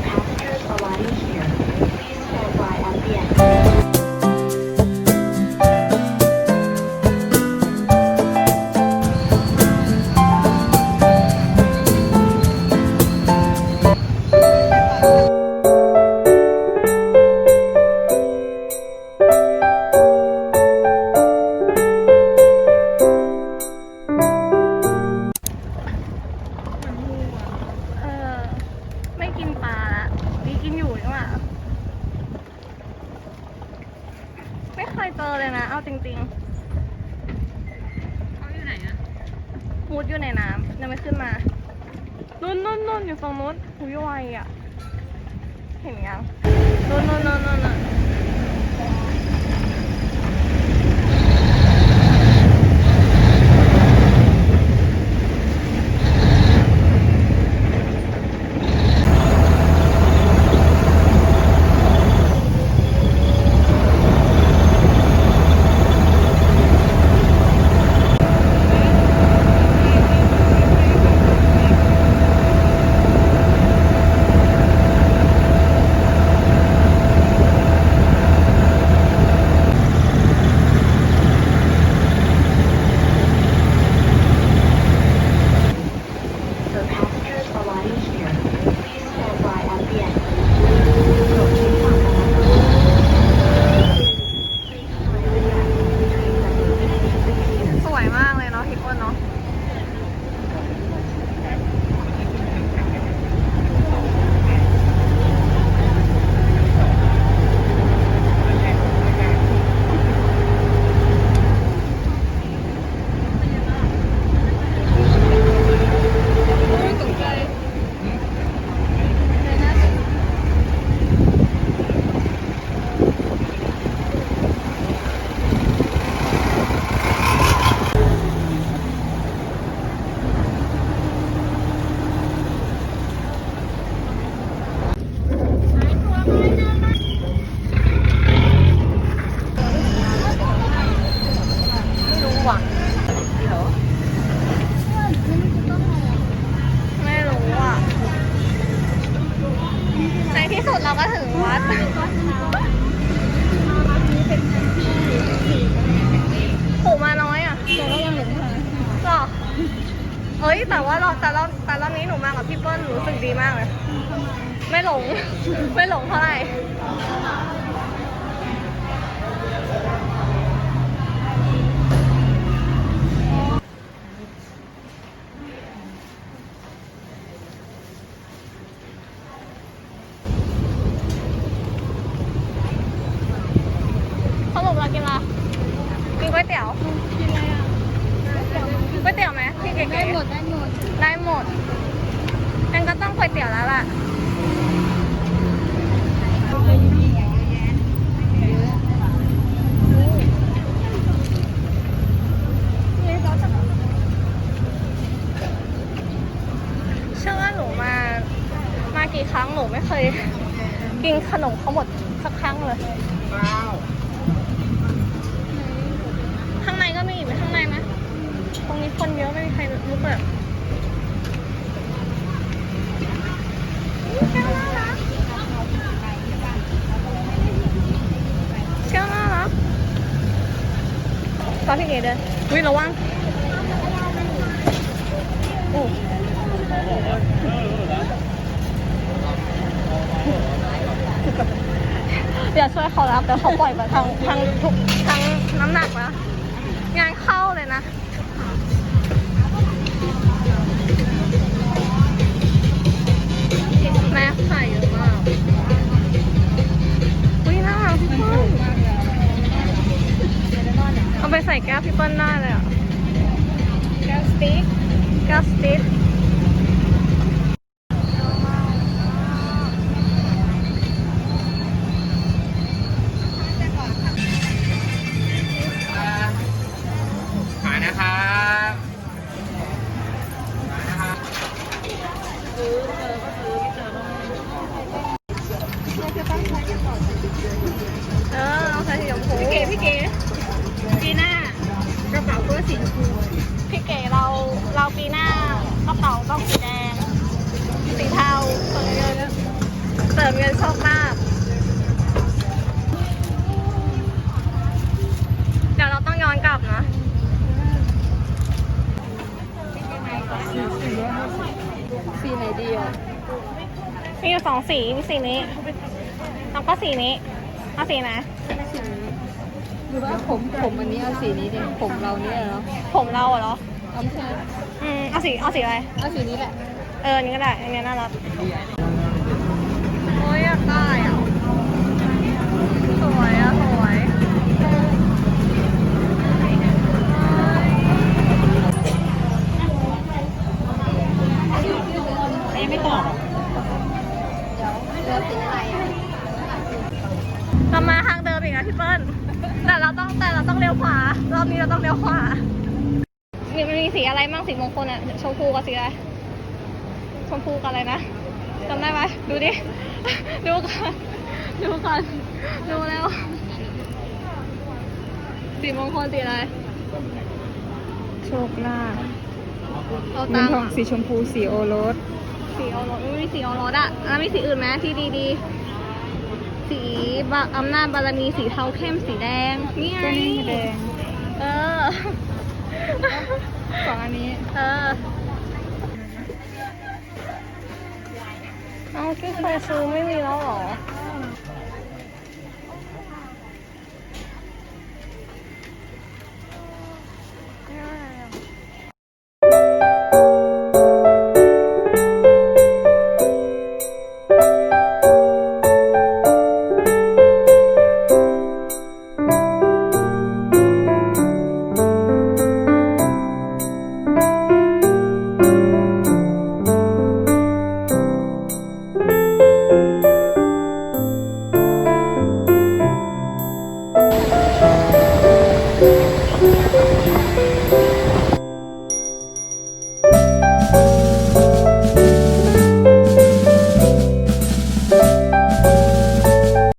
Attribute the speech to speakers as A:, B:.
A: Passengers arriving here, please stand by at the end.
B: เคยเจอเลยนะ เอาจริงๆเขาอยู่ไหนอะมูดอยู่ในน้ำยังไม่ขึ้นมา นุ่นนุ่นนุ่นอยู่ตรงนู้นหุยไวอะเห็นยังนุ่นนุ่นนุ่นนุ่นนุ่น
A: For passengers arriving here, please stand by at the end. โปรดใช้ความระมัดระวัง Please mind the gap between the moving and the piers.
B: สวยมากเลยเนาะพี่อ้นเนาะ
C: ไม่รู้ว่ะ
B: ไม่รู้อะ ใน ที่สุดเราก็ถึงวัดผูมาน้อยอะหนูก็ยังหลงทางหรอเฮ้ยแต่ว่าเราแต่เราแต่รอบนี้หนูมากับพี่เปิ้ลหนูรู้สึกดีมากเลย ไม่หลง ไม่หลงเท่าไหร่สรุปเรากินอะไรกินก๋วยเตี๋ยว กิน
C: อะไรอะ
B: ก๋วยเตี๋ยวไหมพี่เก๋
C: ๆ ได้หมด
B: ได้หมดได้หมดงั้นก็ต้องก๋วยเตี๋ยวแล้วล่ะ เชื่อว่าหนูมา มากี่ครั้งหนูไม่เคย กินขนมเขาหมดสักครั้งเลย ข้างในก็มีอีกไหมข้างในไหมตรงนี้คนเยอะไม่มีใครลุกเลยเชี่ยวน่ารักเชี่ยวน่ารักต อนพี่เก๋เดินวิระวังโอ้เดี๋ยวช่วยเขารับเดี๋ยวเขาปล่อยไปทางทางทุกทางน้ำหนักนะงานเข้าเลยนะแม่ใส่เยอะมากอุ้ยน่ารักพี่เปิ้ลเอาไป ใส่แก้วพี่เปิ้ลได้เลยอะแก้วสติ๊กแก้วสติ๊กเออเอาใส่สีชมพูพี่เก๋พี่เก๋
C: ปีหน้ากระเป๋าก็สีชมพู
B: พี่เก๋เราเราปีหน้ากระเป๋าต้องสีแดง สีเทาเติมเงินเติมเงินชอบมาก เดี๋ยวเราต้องย้อนกลับนะ
C: สีไหนดีอะ
B: มีอยู่สองสี มีสีนี้ แล้วก็สีนี้ เอาสีไหน
C: หรือว่าผมผมอันนี้เอาสีนี้ดิผมเราเนี่ยเหรอ
B: ผมเราอะเหรอ
C: เอาไม่ใช่
B: อืมเอาสีเอาสีอะไร
C: เอาสีนี้แหละ
B: เอออันนี้ก็ได้ อันนี้น่ารัก โอ้ยอยากได้อะ สวยอะ สวยไม่ตอบเรามาทางเดิมอีกนะพี่เปิ้ล แต่เราต้องแต่เราต้องเลี้ยวขวารอบนี้เราต้องเลี้ยวขวามีมันมีสีอะไรบ้างสีมงคลอะชมพูกับสีอะไรชมพูกับอะไรนะจำได้ไหมดูดิ ดูก่อนดูก่อนดูแล้ว สีมงคลสีอะไรโชคลาภเอาเงิตันงค์ทองอะ
C: สีชมพูสีโอรส
B: สีโอรสไม่มีสีโอรสอะแล้วมีสีอื่นไหมที่ดีๆ สีบอำนาจบารมีสีเทาเข้มสีแดง นี่ไงก็นี่แด
C: ง
B: เออ
C: สองอันนี้
B: เออ เอาที่เคยซื้อไม่มีแล้วเหรอ